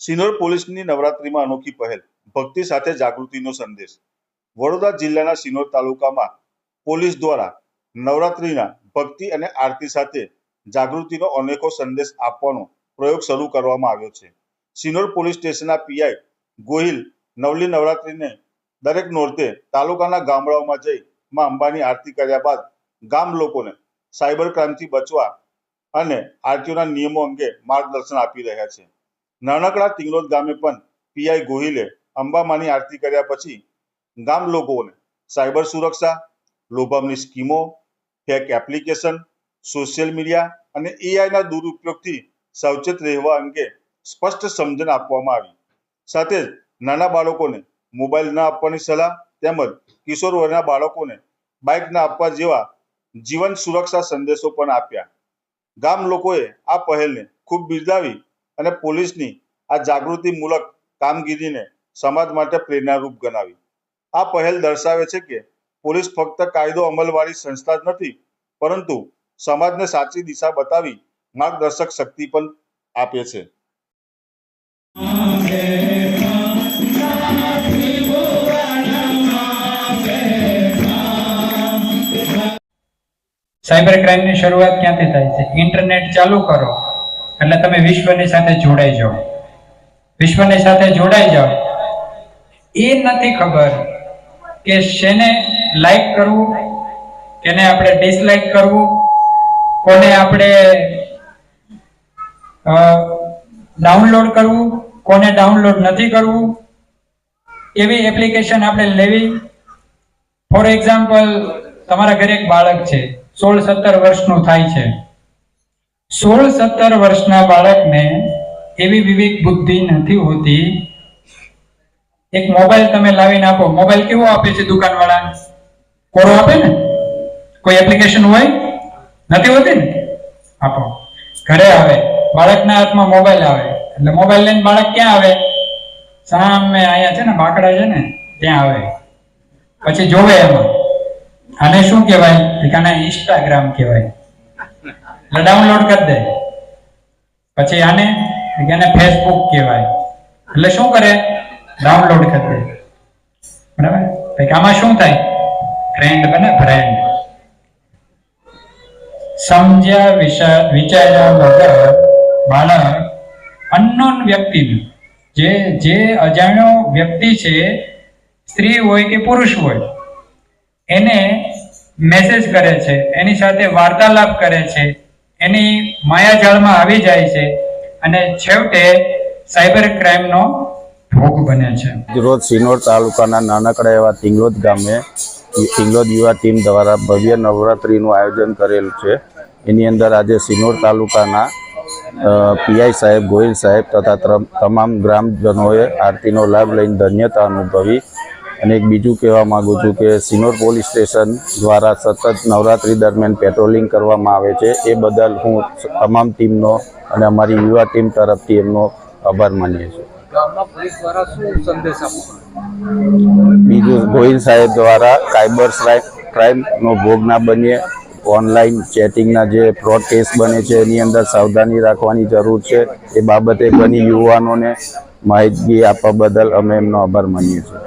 સિનોર પોલીસની નવરાત્રીમાં અનોખી પહેલ, ભક્તિ સાથે જાગૃતિનો સંદેશ. વડોદરા જિલ્લાના સિનોર તાલુકામાં પોલીસ દ્વારા નવરાત્રીના ભક્તિ અને આરતી સાથે જાગૃતિનો અનેકો સંદેશ આપવાનો પ્રયોગ શરૂ કરવામાં આવ્યો છે. સિનોર પોલીસ સ્ટેશનના પીઆઈ ગોહિલ નવલી નવરાત્રીને દરેક નોરતે તાલુકાના ગામડાઓમાં જઈ માં અંબાની આરતી કર્યા બાદ ગામ લોકોને સાયબર ક્રાઇમથી બચવા અને આરતીઓના નિયમો અંગે માર્ગદર્શન આપી રહ્યા છે. નાનકડા તિંગલોદ ગામે પણ પીઆઈ ગોહિલે અંબામાની આરતી કર્યા પછી ગામ લોકોને સાયબર સુરક્ષા, લોભામની સ્કીમો, ફેક એપ્લિકેશન, સોશિયલ મીડિયા અને એઆઈના દુરુપયોગથી સાવચેત રહેવા અંગે સ્પષ્ટ સમજણ આપવામાં આવી. સાથે જ નાના બાળકોને મોબાઈલ ન આપવાની સલાહ તેમજ કિશોર વયના બાળકોને બાઇક ના આપવા જેવા જીવન સુરક્ષા સંદેશો પણ આપ્યા. ગામ લોકોએ આ પહેલને ખૂબ બિરદાવી અને પોલીસની આ જાગૃતિમૂલક કામગીરીને સમાજ માટે પ્રેરણારૂપ ગણાવી. આ પહેલ દર્શાવે છે કે પોલીસ ફક્ત કાયદો અમલવાળી સંસ્થા જ નથી, પરંતુ સમાજને સાચી દિશા બતાવી માર્ગદર્શક શક્તિ પણ આપે છે. સાયબર ક્રાઇમની શરૂઆત ક્યાંથી થાય છે? ઇન્ટરનેટ ચાલુ કરો. એટલે તમે વિશ્વની સાથે જોડાઈ જાઓ. વિશ્વની સાથે જોડાઈ જાઓ. એ નથી ખબર કે શેને લાઈક કરવું, કેને આપણે ડિસલાઈક કરવું, કોને આપણે ડાઉનલોડ કરવું, કોને ડાઉનલોડ નથી કરવું. એવી એપ્લિકેશન આપણે લેવી. ફોર એક્ઝામ્પલ તમારા ઘરે એક બાળક છે, સોળ સત્તર વર્ષનું થાય છે. સોળ સત્તર વર્ષના બાળકને એવી વિવેક બુદ્ધિ નથી હોતી. એક મોબાઈલ તમે લાવીને આપો. મોબાઈલ કેવો આપે છે દુકાનવાળા? કોરો આપે ને? કોઈ એપ્લિકેશન હોય? નથી હોતી ને? આપો. ઘરે આવે. બાળકના હાથમાં મોબાઈલ આવે. એટલે મોબાઈલ લઈને બાળક ક્યાં આવે? સામે અહીંયા છે ને, બાકડા છે ને, ત્યાં આવે. પછી જોવે એમાં. આને શું કહેવાય? આને ઇન્સ્ટાગ્રામ કહેવાય. એટલે ડાઉનલોડ કરી દે. પછી આને એને ફેસબુક કહેવાય. એટલે શું કરે? ડાઉનલોડ કરી દે. બરાબર? પછી આમાં શું થાય? ફ્રેન્ડ બને ફ્રેન્ડ સમજ્યા વિચાર વિચાર્યા વગર બાળક અનનોન વ્યક્તિને, જે જે અજાણ્યો વ્યક્તિ છે, સ્ત્રી હોય કે પુરુષ હોય, એને મેસેજ કરે છે, એની સાથે વાર્તાલાપ કરે છે એની માયાજાળમાં આવી જાય છે અને છેવટે સાયબર ક્રાઇમનો ભોગ બને છે. રોજ સિનોર તાલુકાના નાનકડા એવા તિંગલોદ ગામે તિંગલોદ યુવા ટીમ દ્વારા ભવ્ય નવરાત્રિનું આયોજન કરેલ છે. એની અંદર આજે સિનોર તાલુકાના પીઆઈ સાહેબ, ગોહિલ સાહેબ તથા તમામ ગ્રામજનોએ આરતીનો લાભ લઈને ધન્યતા અનુભવી અને એક બીજું કહેવા માગું છું કે સિનોર પોલીસ સ્ટેશન દ્વારા સતત નવરાત્રી દરમિયાન પેટ્રોલિંગ કરવામાં આવે છે. એ બદલ હું તમામ ટીમનો અને અમારી યુવા ટીમ તરફથી એમનો આભાર માનીએ છીએ બીજું ગોહિલ સાહેબ દ્વારા સાયબર ક્રાઇમનો ભોગ ના બનીએ. ઓનલાઈન ચેટિંગના જે ફ્રોડ કેસ બને છે એની અંદર સાવધાની રાખવાની જરૂર છે. એ બાબતે ઘણી યુવાનોને માહિતી આપવા બદલ અમે એમનો આભાર માનીએ છીએ.